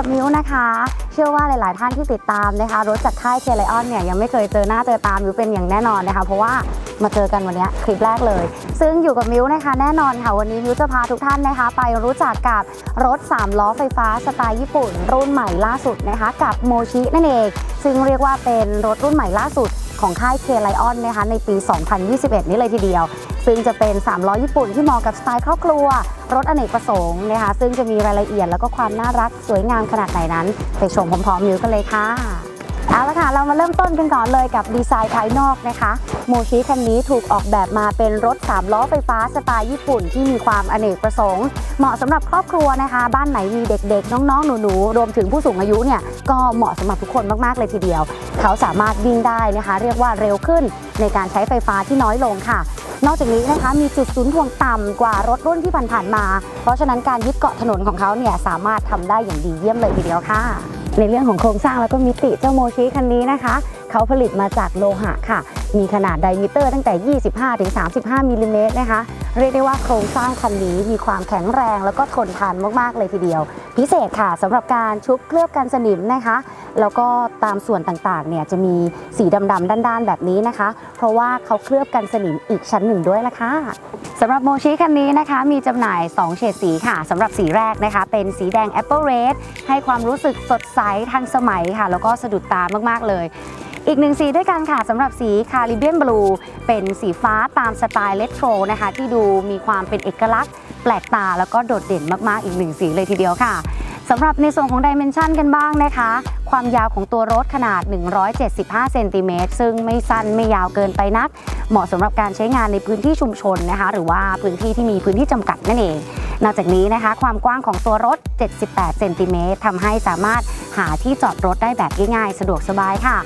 กับมิ้วนะคะ เชื่อว่าหลาย ๆ ท่านที่ติดตามนะคะ รถจากค่ายเคไลออนเนี่ยยังไม่เคยเจอหน้าเจอตามิวเป็นอย่างแน่นอนนะคะ เพราะว่า มาเจอกันวันนี้คลิปแรกเลย ซึ่งอยู่กับมิวนะคะแน่นอนค่ะวันนี้มิวจะพาทุกท่านนะคะ ไปรู้จักกับรถ 3 ล้อไฟฟ้าสไตล์ญี่ปุ่น รุ่นใหม่ล่าสุดนะคะ กับโมชินั่นเอง ซึ่งเรียกว่าเป็นรถรุ่นใหม่ล่าสุดของค่ายเคไลออนนะคะในปี 2021 นี้เลยทีเดียว ซึ่งจะเป็น 3 ล้อญี่ปุ่นที่เหมาะกับสไตล์ครอบครัว รถอเนกประสงค์นะคะซึ่งจะมีรายละเอียดแล้วก็ความน่ารักสวยงามขนาดไหนนั้น ไปชมพร้อมๆมิวกันเลยค่ะ เอาละค่ะ เรามาเริ่มต้นกันก่อนเลยกับดีไซน์ภายนอกนะคะ โมชิคันนี้ถูกออกแบบมาเป็นรถ 3 ล้อไฟฟ้าสไตล์ญี่ปุ่นที่มีความอเนกประสงค์ เหมาะสำหรับครอบครัวนะคะ บ้านไหนมีเด็กๆ น้องๆ หนูๆ รวมถึงผู้สูงอายุเนี่ย ก็เหมาะสำหรับทุกคนมากๆ เลยทีเดียว เขาสามารถวิ่งได้นะคะ เรียกว่าเร็วขึ้นในการใช้ไฟฟ้าที่น้อยลงค่ะนอกจากนี้นะคะมีจุดศูนย์ถ่วงต่ำกว่ารถรุ่นที่ผ่านๆมา เพราะฉะนั้นการยึดเกาะถนนของเขาเนี่ยสามารถทำได้อย่างดีเยี่ยมเลยทีเดียวค่ะ ในเรื่องของโครงสร้างแล้วก็มิติเจ้าโมชิคันนี้นะคะ เขาผลิตมาจากโลหะค่ะ มีขนาดไดมิเตอร์ตั้งแต่ 25 ถึง 35 มิลลิเมตรนะคะ เรียกได้ว่าโครงสร้างคันนี้มีความแข็งแรงแล้วก็ทนทานมากๆเลยทีเดียว พิเศษค่ะสำหรับการชุบเคลือบกันสนิมนะคะ แล้วก็ตามส่วนต่างๆเนี่ยจะมีสีดำๆด้านๆ แบบนี้นะคะ เพราะว่าเขาเคลือบกันสนิมอีกชั้นหนึ่งด้วยละค่ะสำหรับโมชิคันนี้นะคะ มีจำหน่าย 2 เฉดสีค่ะสำหรับสีแรกนะคะ เป็นสีแดง Apple Red ให้ความรู้สึกสดใสทันสมัยค่ะ แล้วก็สะดุดตามากๆเลย อีกหนึ่งสีด้วยกันค่ะสำหรับสีคาริเบียนบลูเป็นสีฟ้าตามสไตล์เลโทรนะคะ ที่ดูมีความเป็นเอกลักษณ์ แปลกตาแล้วก็โดดเด่นมาก ๆ อีกหนึ่งสีเลยทีเดียวค่ะสำหรับในส่วนของดิเมนชันกันบ้างนะคะ ความยาวของตัวรถขนาด 175 เซนติเมตร ซึ่งไม่สั้นไม่ยาวเกินไปนัก เหมาะสำหรับการใช้งานในพื้นที่ชุมชนนะคะ หรือว่าพื้นที่ที่มีพื้นที่จำกัดนั่นเอง นอกจากนี้นะคะ ความกว้างของตัวรถ 78 เซนติเมตรทำให้สามารถหาที่จอดรถได้แบบง่ายๆ สะดวกสบายค่ะ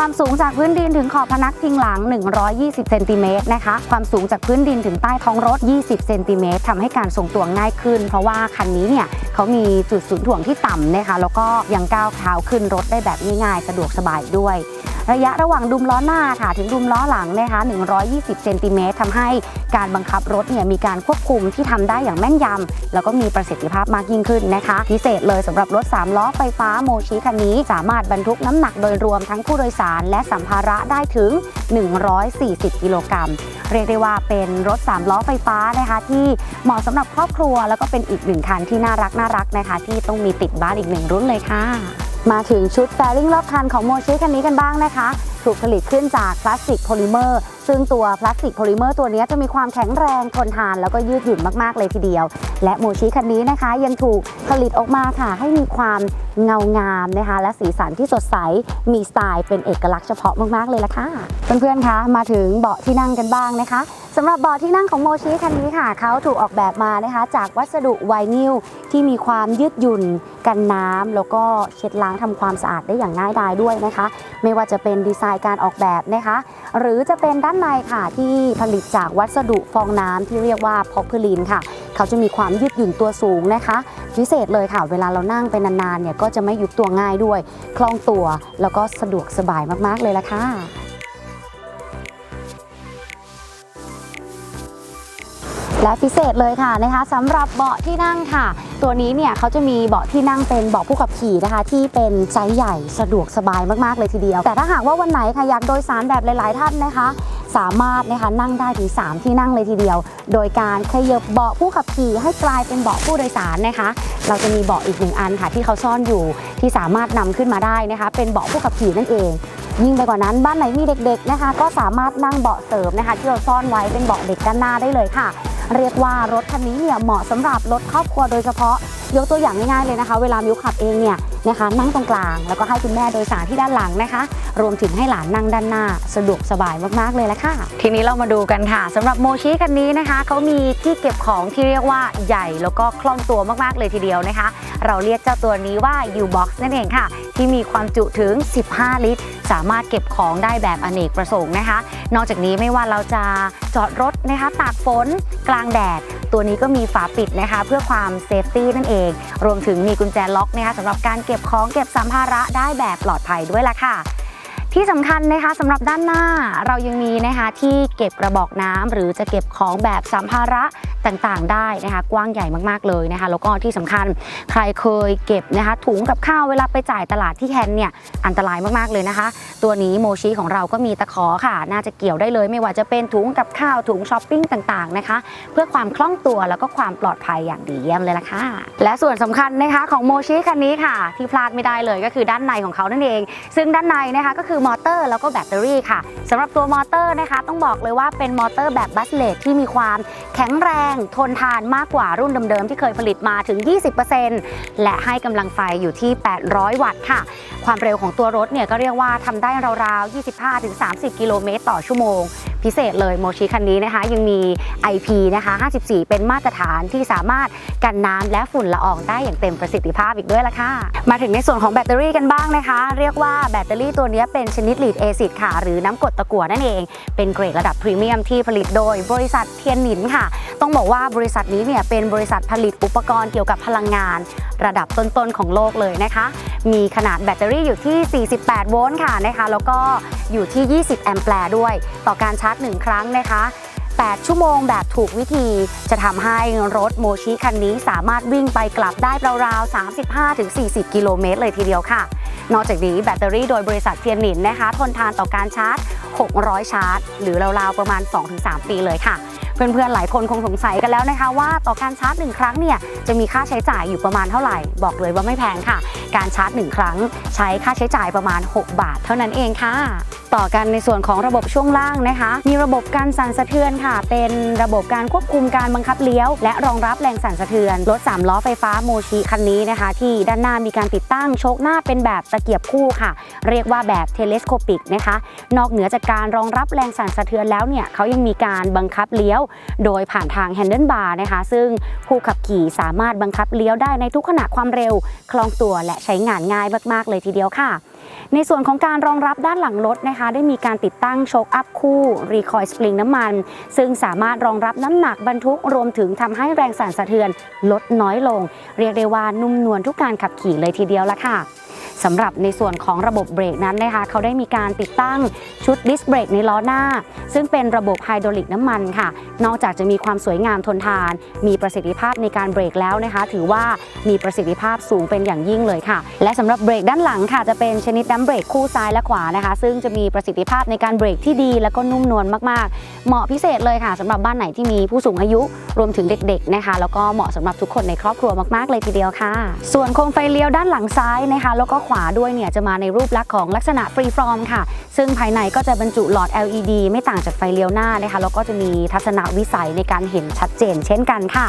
ความสูงจากพื้นดินถึงขอบพนักพิงหลัง 120 เซนติเมตรนะคะ ความสูงจากพื้นดินถึงใต้ท้องรถ 20 เซนติเมตรทำให้การทรงตัวง่ายขึ้น เพราะว่าคันนี้เนี่ยเขามีจุดศูนย์ถ่วงที่ต่ำนะคะ แล้วก็ยังก้าวเท้าขึ้นรถได้แบบง่ายๆ สะดวกสบายด้วย ระยะระหว่างดุมล้อหน้าค่ะ ถึงดุมล้อหลังนะคะ120เซนติเมตรทำให้การบังคับรถเนี่ยมีการควบคุมที่ทำได้อย่างแม่นยำแล้วก็มีประสิทธิภาพมากยิ่งขึ้นนะคะ พิเศษเลยสำหรับรถ 3 ล้อไฟฟ้าโมชิคันนี้ สามารถบรรทุกน้ำหนักโดยรวมทั้งผู้โดยสาร และสัมภาระได้ถึง 140 กิโลกรัมเรียกได้ว่าเป็นรถ 3 ล้อไฟฟ้านะคะที่เหมาะสำหรับครอบครัว แล้วก็เป็นอีกหนึ่งคันที่น่ารักน่ารักนะคะ ที่ต้องมีติดบ้านอีกหนึ่งรุ่นเลยค่ะ มาถึงชุดแฟริ่งรอบคันของโมชิคันนี้กันบ้างนะคะ ถูกผลิตขึ้นจากพลาสติกโพลิเมอร์ ซึ่งตัวพลาสติกโพลิเมอร์ตัวนี้จะมีความแข็งแรงทนทาน แล้วก็ยืดหยุ่นมากๆเลยทีเดียว และโมชิคันนี้นะคะ ยังถูกผลิตออกมาค่ะ ให้มีความเงางามนะคะ และสีสันที่สดใสมีสไตล์เป็นเอกลักษณ์เฉพาะมากๆเลยล่ะค่ะเพื่อนๆคะมาถึงเบาะที่นั่งกันบ้างนะคะสำหรับเบาะที่นั่งของโมชิคันนี้ค่ะเขาถูกออกแบบมานะคะ จากวัสดุไวนิลที่มีความยืดหยุ่นกันน้ำแล้วก็เช็ดล้างทำความสะอาดได้อย่างง่ายดายด้วยนะคะ ไม่ว่าจะเป็นดีไซน์การออกแบบนะคะ หรือจะเป็นด้านในค่ะที่ผลิตจากวัสดุฟองน้ำที่เรียกว่าพอกพลีนค่ะ เขาจะมีความยืดหยุ่นตัวสูงนะคะ พิเศษเลยค่ะ เวลาเรานั่งไปนานๆเนี่ยก็จะไม่ยุบตัวง่ายด้วย คล่องตัวแล้วก็สะดวกสบายมากๆเลยละค่ะและพิเศษเลยค่ะนะคะสำหรับเบาะที่นั่งค่ะ ตัวนี้เนี่ยเขาจะมีเบาะที่นั่งเป็นเบาะผู้ขับขี่นะคะ ที่เป็นไซส์ใหญ่สะดวกสบายมากๆเลยทีเดียว แต่ถ้าหากว่าวันไหนค่ะอยากโดยสารแบบหลาย ๆ ท่านนะคะ สามารถนะคะนั่งได้ถึง 3 ที่นั่งเลยทีเดียว โดยการขยับเบาะผู้ขับขี่ให้กลายเป็นเบาะผู้โดยสารนะคะ เราจะมีเบาะอีกหนึ่งอันค่ะที่เขาซ่อนอยู่ที่สามารถนำขึ้นมาได้นะคะ เป็นเบาะผู้ขับขี่นั่นเอง ยิ่งไปกว่านั้นบ้านไหนมีเด็กๆนะคะ ก็สามารถนั่งเบาะเสริมนะคะ ที่เราซ่อนไว้เป็นเบาะเด็กด้านหน้าได้เลยค่ะ เรียกว่ารถคันนี้เนี่ยเหมาะสำหรับรถครอบครัวโดยเฉพาะ ยกตัวอย่างง่ายๆเลยนะคะ เวลามิวขับเองเนี่ยนะคะนั่งตรงกลาง แล้วก็ให้คุณแม่โดยสารที่ด้านหลังนะคะ รวมถึงให้หลานนั่งด้านหน้า สะดวกสบายมากๆเลยละค่ะ ทีนี้เรามาดูกันค่ะสำหรับโมชิคันนี้นะคะเขามีที่เก็บของที่เรียกว่าใหญ่แล้วก็คล่องตัวมากๆเลยทีเดียวนะคะ เราเรียกเจ้าตัวนี้ว่า U-Box นั่นเองค่ะ ที่มีความจุถึง 15 ลิตร สามารถเก็บของได้แบบอเนกประสงค์นะคะ นอกจากนี้ไม่ว่าเราจะจอดรถนะคะตากฝนกลางแดด ตัวนี้ก็มีฝาปิดนะคะ เพื่อความเซฟตี้นั่นเอง รวมถึงมีกุญแจล็อกนะคะสำหรับการเก็บของเก็บสัมภาระได้แบบปลอดภัยด้วยล่ะค่ะที่สำคัญนะคะสำหรับด้านหน้าเรายังมีนะคะที่เก็บกระบอกน้ำหรือจะเก็บของแบบสัมภาระ ต่างๆได้นะคะกว้างใหญ่มากๆเลยนะคะแล้วก็ที่สำคัญใครเคยเก็บนะคะถุงกับข้าวเวลาไปจ่ายตลาดที่แคนเนี่ยอันตรายมากๆเลยนะคะ ตัวนี้โมชิของเราก็มีตะขอค่ะ น่าจะเกี่ยวได้เลย ไม่ว่าจะเป็นถุงกับข้าวถุงช้อปปิ้งต่างๆนะคะ เพื่อความคล่องตัวแล้วก็ความปลอดภัยอย่างดีเยี่ยมเลยล่ะค่ะ และส่วนสำคัญนะคะของโมชิคันนี้ค่ะ ที่พลาดไม่ได้เลยก็คือด้านในของเขานั่นเอง ซึ่งด้านในนะคะก็คือมอเตอร์แล้วก็แบตเตอรี่ค่ะสำหรับตัวมอเตอร์นะคะ ต้องบอกเลยว่าเป็นมอเตอร์แบบบัสเลตที่มีความแข็งแรงทนทานมากกว่ารุ่นเดิมๆที่เคยผลิตมาถึง 20%และให้กำลังไฟอยู่ที่ 800 วัตต์ค่ะ ความเร็วของตัวรถเนี่ยก็เรียกว่าทำได้ราวๆ 25-30 กิโลเมตรต่อชั่วโมง พิเศษเลยโมชิคันนี้นะคะ ยังมี IP นะคะ 54 เป็นมาตรฐานที่สามารถกันน้ำและฝุ่นละอองได้อย่างเต็มประสิทธิภาพอีกด้วยละค่ะ มาถึงในส่วนของแบตเตอรี่กันบ้างนะคะ เรียกว่าแบตเตอรี่ตัวนี้เป็นชนิดลีดเอซิดค่ะ หรือน้ำกรดตะกั่วนั่นเอง เป็นเกรดระดับพรีเมียมที่ผลิตโดยบริษัทเทียนหนินค่ะ ต้องบอกว่าบริษัทนี้เนี่ยเป็นบริษัทผลิตอุปกรณ์เกี่ยวกับพลังงาน ระดับต้นๆของโลกเลยนะคะ มีขนาดแบตเตอรี่อยู่ที่ 48 โวลต์ค่ะนะคะ แล้วก็อยู่ที่ 20 แอมแปร์ด้วย ต่อการชาร์จ1ครั้งนะคะ 8 ชั่วโมงแบบถูกวิธี จะทำให้รถโมชิคันนี้สามารถวิ่งไปกลับได้ราวๆ 35-40 กิโลเมตรเลยทีเดียวค่ะ นอกจากนี้แบตเตอรี่โดยบริษัทเทียนหนินนะคะ ทนทานต่อการชาร์จ 600 ชาร์จ หรือราวๆ ประมาณ 2-3 ปีเลยค่ะเพื่อนๆ หลายคนคงสงสัยกันแล้วนะคะว่าต่อการชาร์จ1ครั้งเนี่ยจะมีค่าใช้จ่ายอยู่ประมาณเท่าไหร่ บอกเลยว่าไม่แพงค่ะ การชาร์จ1ครั้ง ใช้ค่าใช้จ่ายประมาณ 6 บาทเท่านั้นเองค่ะ ต่อกันในส่วนของระบบช่วงล่างนะคะ มีระบบการสั่นสะเทือนค่ะ เป็นระบบการควบคุมการบังคับเลี้ยว และรองรับแรงสั่นสะเทือนรถ3ล้อไฟฟ้าโมชิคันนี้นะคะ ที่ด้านหน้ามีการติดตั้งโชคหน้าเป็นแบบตะเกียบคู่ค่ะ เรียกว่าแบบเทเลสโคปิกนะคะ นอกเหนือจากการรองรับแรงสั่นสะเทือนแล้วเนี่ยเขายังมีการบังคับเลี้ยว โดยผ่านทางแฮนเดิลบาร์นะคะ ซึ่งผู้ขับขี่สามารถบังคับเลี้ยวได้ในทุกขณะความเร็ว คล่องตัวและใช้งานง่ายมาก ๆ เลยทีเดียวค่ะ ในส่วนของการรองรับด้านหลังรถนะคะ ได้มีการติดตั้งโชคอัพคู่รีคอยสปริงน้ำมัน ซึ่งสามารถรองรับน้ำหนักบรรทุกรวมถึงทำให้แรงสั่นสะเทือนลดน้อยลง เรียกได้ว่านุ่มนวลทุกการขับขี่เลยทีเดียวละค่ะ สำหรับในส่วนของระบบเบรกนั้นนะคะเขาได้มีการติดตั้งชุดดิสเบรกในล้อหน้า ซึ่งเป็นระบบไฮดรอลิกน้ำมันค่ะ นอกจากจะมีความสวยงามทนทาน มีประสิทธิภาพในการเบรกแล้วนะคะ ถือว่ามีประสิทธิภาพสูงเป็นอย่างยิ่งเลยค่ะ และสำหรับเบรกด้านหลังค่ะจะเป็นชนิดดัมเบรกคู่ซ้ายและขวานะคะ ซึ่งจะมีประสิทธิภาพในการเบรกที่ดี แล้วก็นุ่มนวลมากๆ เหมาะพิเศษเลยค่ะสำหรับบ้านไหนที่มีผู้สูงอายุรวมถึงเด็กๆนะคะ แล้วก็เหมาะสำหรับทุกคนในครอบครัวมากๆเลยทีเดียวค่ะ ส่วนโคมไฟเลี้ยวด้านหลังซ้ายนะคะ แล้วก็ขวาด้วยเนี่ยจะมาในรูปลักษณ์ของลักษณะฟรีฟอร์มค่ะ ซึ่งภายในก็จะบรรจุหลอด LED ไม่ต่างจากไฟเลี้ยวหน้านะคะแล้วก็จะมีทัศนวิสัยในการเห็นชัดเจน เช่นกันค่ะ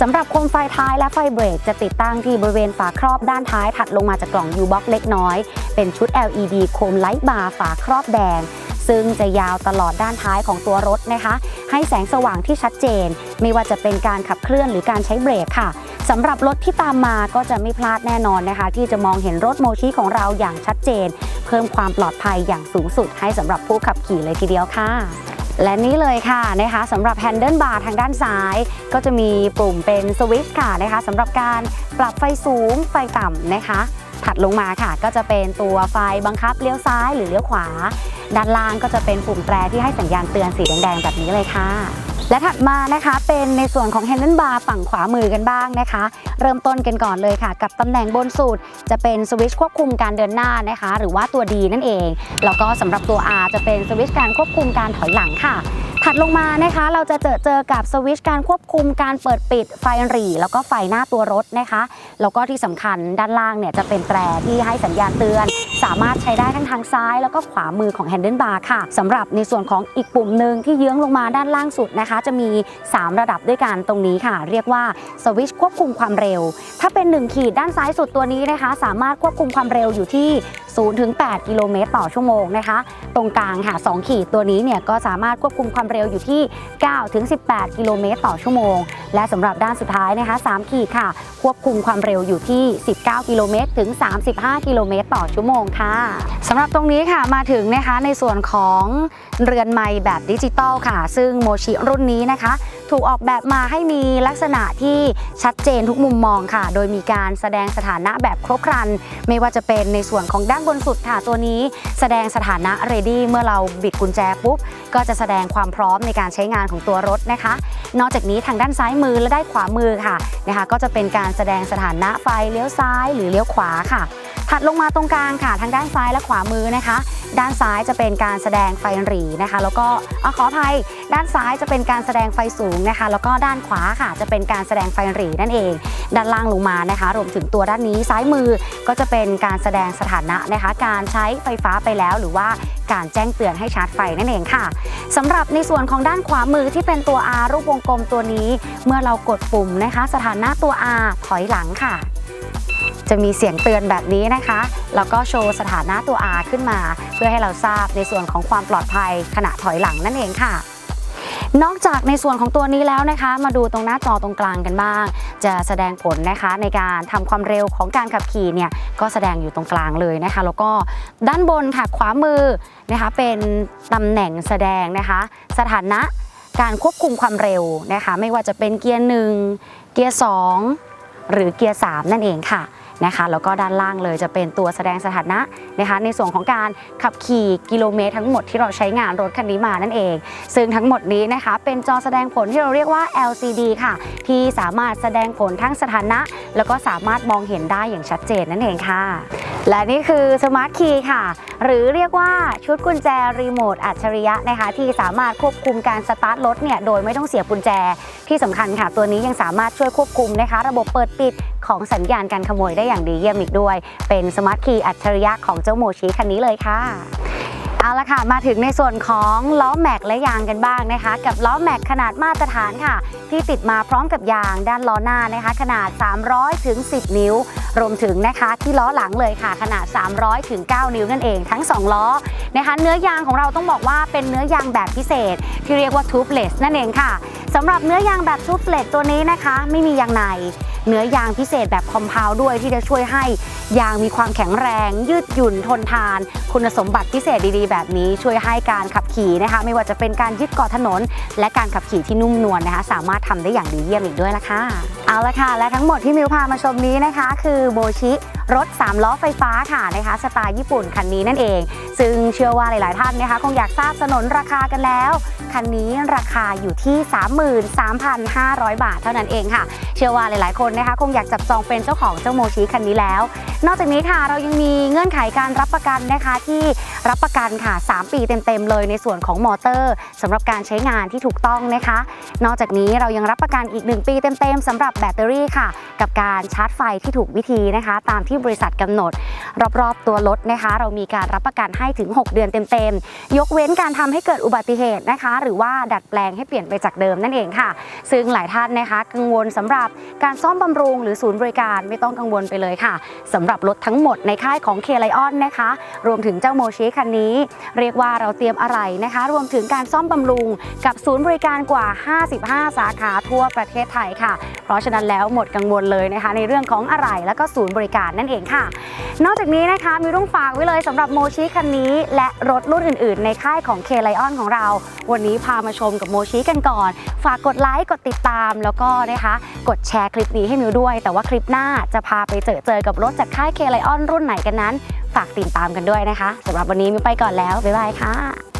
สำหรับโคมไฟท้ายและไฟเบรกจะติดตั้งที่บริเวณฝาครอบด้านท้ายถัดลงมาจากกล่อง U-Box เล็กน้อย เป็นชุด LED โคมไลท์บาร์ฝาครอบแดงซึ่งจะยาวตลอดด้านท้ายของตัวรถนะคะ ให้แสงสว่างที่ชัดเจน ไม่ว่าจะเป็นการขับเคลื่อนหรือการใช้เบรกค่ะ สำหรับรถที่ตามมาก็จะไม่พลาดแน่นอนนะคะ ที่จะมองเห็นรถโมชิของเราอย่างชัดเจน เพิ่มความปลอดภัยอย่างสูงสุด ให้สำหรับผู้ขับขี่เลยทีเดียวค่ะและนี่เลยค่ะนะคะสำหรับแฮนเดิลบาร์ทางด้านซ้าย ก็จะมีปุ่มเป็นสวิตช์ค่ะนะคะสำหรับการปรับไฟสูงไฟต่ำนะคะ ถัดลงมาค่ะ ก็จะเป็นตัวไฟบังคับเลี้ยวซ้ายหรือเลี้ยวขวา ด้านล่างก็จะเป็นปุ่มแตรที่ให้สัญญาณเตือนสีแดงๆแบบนี้เลยค่ะ และถัดมานะคะเป็นในส่วนของ Handle Bar ฝั่งขวามือกันบ้างนะคะ เริ่มต้นกันก่อนเลยค่ะ กับตำแหน่งบนสุดจะเป็นสวิตช์ควบคุมการเดินหน้านะคะ หรือว่าตัว D นั่นเอง แล้วก็สำหรับตัว R จะเป็นสวิตช์การควบคุมการถอยหลังค่ะถัดลงมานะคะเราจะเจอเจอกับสวิตช์การควบคุมการเปิดปิดไฟหรี่ แล้วก็ไฟหน้าตัวรถนะคะ แล้วก็ที่สำคัญด้านล่างเนี่ยจะเป็นแตรที่ให้สัญญาณเตือน สามารถใช้ได้ทั้งทางซ้าย แล้วก็ขวามือของ Handle Bar ค่ะสำหรับในส่วนของอีกปุ่มหนึ่งที่เยื้องลงมาด้านล่างสุดนะคะ จะมี 3 ระดับด้วยกันตรงนี้ค่ะ เรียกว่าสวิตช์ควบคุมความเร็ว ถ้าเป็น 1 ขีดด้านซ้ายสุดตัวนี้นะคะ สามารถควบคุมความเร็วอยู่ที่0ถึง8กิโลเมตรต่อชั่วโมงนะคะ ตรงกลางค่ะ 2 ขีดตัวนี้เนี่ยก็สามารถควบคุมความเร็วอยู่ที่9ถึง18 กิโลเมตรต่อชั่วโมง และสำหรับด้านสุดท้ายนะคะ 3 ขีดค่ะ ควบคุมความเร็วอยู่ที่ 19 กิโลเมตรถึง 35 กิโลเมตรต่อชั่วโมงค่ะสำหรับตรงนี้ค่ะมาถึงนะคะในส่วนของเรือนไม้แบบดิจิตอลค่ะ ซึ่งโมชิรุ่นนี้นะคะ ถูกออกแบบมาให้มีลักษณะที่ชัดเจนทุกมุมมองค่ะ โดยมีการแสดงสถานะแบบครบครัน ไม่ว่าจะเป็นในส่วนของด้านบนสุดค่ะตัวนี้ แสดงสถานะ ready เมื่อเราบิดกุญแจปุ๊บก็จะแสดงความพร้อมในการใช้งานของตัวรถนะคะ นอกจากนี้ทางด้านซ้ายมือและด้านขวามือค่ะนะคะ ก็จะเป็นการแสดงสถานะไฟเลี้ยวซ้าย หรือเลี้ยวขวาค่ะ ถัดลงมาตรงกลางค่ะทางด้านซ้ายและขวามือนะคะ ด้านซ้ายจะเป็นการแสดงไฟหรีนะคะ แล้วก็อขออภัยด้านซ้ายจะเป็นการแสดงไฟสูงนะคะ แล้วก็ด้านขวาค่ะจะเป็นการแสดงไฟหรีนั่นเอง ด้านล่างลงมานะคะ รวมถึงตัวด้านนี้ซ้ายมือก็จะเป็นการแสดงสถานะนะคะ การใช้ไฟฟ้าไปแล้วหรือว่าการแจ้งเตือนให้ชาร์จไฟนั่นเองค่ะสำหรับในส่วนของด้านขวามือที่เป็นตัว R รูปวงกลมตัวนี้ เมื่อเรากดปุ่มนะคะ สถานะตัว R ถอยหลังค่ะ จะมีเสียงเตือนแบบนี้นะคะ แล้วก็โชว์สถานะตัว R ขึ้นมา เพื่อให้เราทราบในส่วนของความปลอดภัยขณะถอยหลังนั่นเองค่ะนอกจากในส่วนของตัวนี้แล้วนะคะ มาดูตรงหน้าจอตรงกลางกันบ้าง จะแสดงผลนะคะในการทำความเร็วของการขับขี่เนี่ยก็แสดงอยู่ตรงกลางเลยนะคะ แล้วก็ด้านบนค่ะขวามือนะคะเป็นตำแหน่งแสดงนะคะ สถานะการควบคุมความเร็วนะคะ ไม่ว่าจะเป็นเกียร์หนึ่งเกียร์สองหรือเกียร์สามนั่นเองค่ะ นะคะแล้วก็ด้านล่างเลยจะเป็นตัวแสดงสถานะนะคะในส่วนของการขับขี่กิโลเมตรทั้งหมดที่เราใช้งานรถคันนี้มานั่นเอง ซึ่งทั้งหมดนี้นะคะเป็นจอแสดงผลที่เราเรียกว่า LCD ค่ะ ที่สามารถแสดงผลทั้งสถานะ แล้วก็สามารถมองเห็นได้อย่างชัดเจนนั่นเองค่ะ และนี่คือสมาร์ทคีย์ค่ะ หรือเรียกว่าชุดกุญแจรีโมทอัจฉริยะนะคะ ที่สามารถควบคุมการสตาร์ทรถเนี่ยโดยไม่ต้องเสียบกุญแจที่สำคัญค่ะ ตัวนี้ยังสามารถช่วยควบคุมนะคะ ระบบเปิดปิด ของสัญญาณการขโมยได้อย่างดีเยี่ยมอีกด้วย เป็นสมาร์ทคีย์อัจฉริยะของเจ้าโมชิคันนี้เลยค่ะเอาละค่ะ มาถึงในส่วนของล้อแม็กและยางกันบ้างนะคะ กับล้อแม็กขนาดมาตรฐานค่ะ ที่ติดมาพร้อมกับยางด้านล้อหน้านะคะ ขนาด 300ถึง10 นิ้ว รวมถึงนะคะที่ล้อหลังเลยค่ะ ขนาด 300ถึง9นิ้วนั่นเองทั้ง 2 ล้อนะคะเนื้อยางของเราต้องบอกว่าเป็นเนื้อยางแบบพิเศษ ที่เรียกว่าทูบเลสนั่นเองค่ะสำหรับเนื้อยางแบบทูบเลสตัวนี้นะคะ ไม่มียางในเนื้อยางพิเศษแบบคอมเพลด้วยที่จะช่วยให้ ยางมีความแข็งแรง ยืดหยุ่นทนทาน คุณสมบัติพิเศษดีๆ แบบนี้ช่วยให้การขับขี่นะคะ ไม่ว่าจะเป็นการยึดเกาะถนน และการขับขี่ที่นุ่มนวลนะคะ สามารถทำได้อย่างดีเยี่ยมอีกด้วยละค่ะเอาละค่ะ และทั้งหมดที่มิวพามาชมนี้นะคะ คือโบชิ รถ 3 ล้อไฟฟ้าค่ะนะคะสไตล์ญี่ปุ่นคันนี้นั่นเอง ซึ่งเชื่อว่าหลายๆ ท่านนะคะคงอยากทราบสนนราคากันแล้ว คันนี้ราคาอยู่ที่ 33,500 บาทเท่านั้นเองค่ะ เชื่อว่าหลาย ๆ คนนะคะคงอยากจับจองเป็นเจ้าของเจ้าโมชิคันนี้แล้ว นอกจากนี้ค่ะเรายังมีเงื่อนไขการรับประกันนะคะที่รับประกันค่ะ 3 ปีเต็ม ๆ เลยในส่วนของมอเตอร์สำหรับการใช้งานที่ถูกต้องนะคะ นอกจากนี้เรายังรับประกันอีก 1 ปีเต็ม ๆสำหรับแบตเตอรี่ค่ะ กับการชาร์จไฟที่ถูกวิธีนะคะ ตามที่บริษัทกำหนด รอบๆตัวรถนะคะ เรามีการรับประกันให้ถึง 6 เดือนเต็มๆ ยกเว้นการทำให้เกิดอุบัติเหตุนะคะ หรือว่าดัดแปลงให้เปลี่ยนไปจากเดิมนั่นเองค่ะ ซึ่งหลายท่านนะคะ กังวลสำหรับการซ่อมบำรุง หรือศูนย์บริการไม่ต้องกังวลไปเลยค่ะสำหรับรถทั้งหมดในค่ายของเคไลออนนะคะ รวมถึงเจ้าโมชิคันนี้ เรียกว่าเราเตรียมอะไรนะคะ รวมถึงการซ่อมบำรุง กับศูนย์บริการกว่า 55 สาขาทั่วประเทศไทยค่ะ เพราะฉะนั้นแล้วหมดกังวลเลยนะคะ ในเรื่องของอะไรและก็ศูนย์บริการนั่นเองค่ะ นอกจากนี้นะคะมีต้องฝากไว้เลยสำหรับโมชิคันนี้และรถรุ่นอื่น ๆ ในค่ายของเคไลออนของเรา วันนี้พามาชมกับโมชิกันก่อน ฝากกดไลค์กดติดตามแล้วก็นะคะกดแชร์คลิปนี้ให้มิวด้วย แต่ว่าคลิปหน้าจะพาไปเจอเจอกับรถจากค่ายเคไลออนรุ่นไหนกันนั้น ฝากติดตามกันด้วยนะคะสำหรับวันนี้มิวไปก่อนแล้วบ๊ายบายค่ะ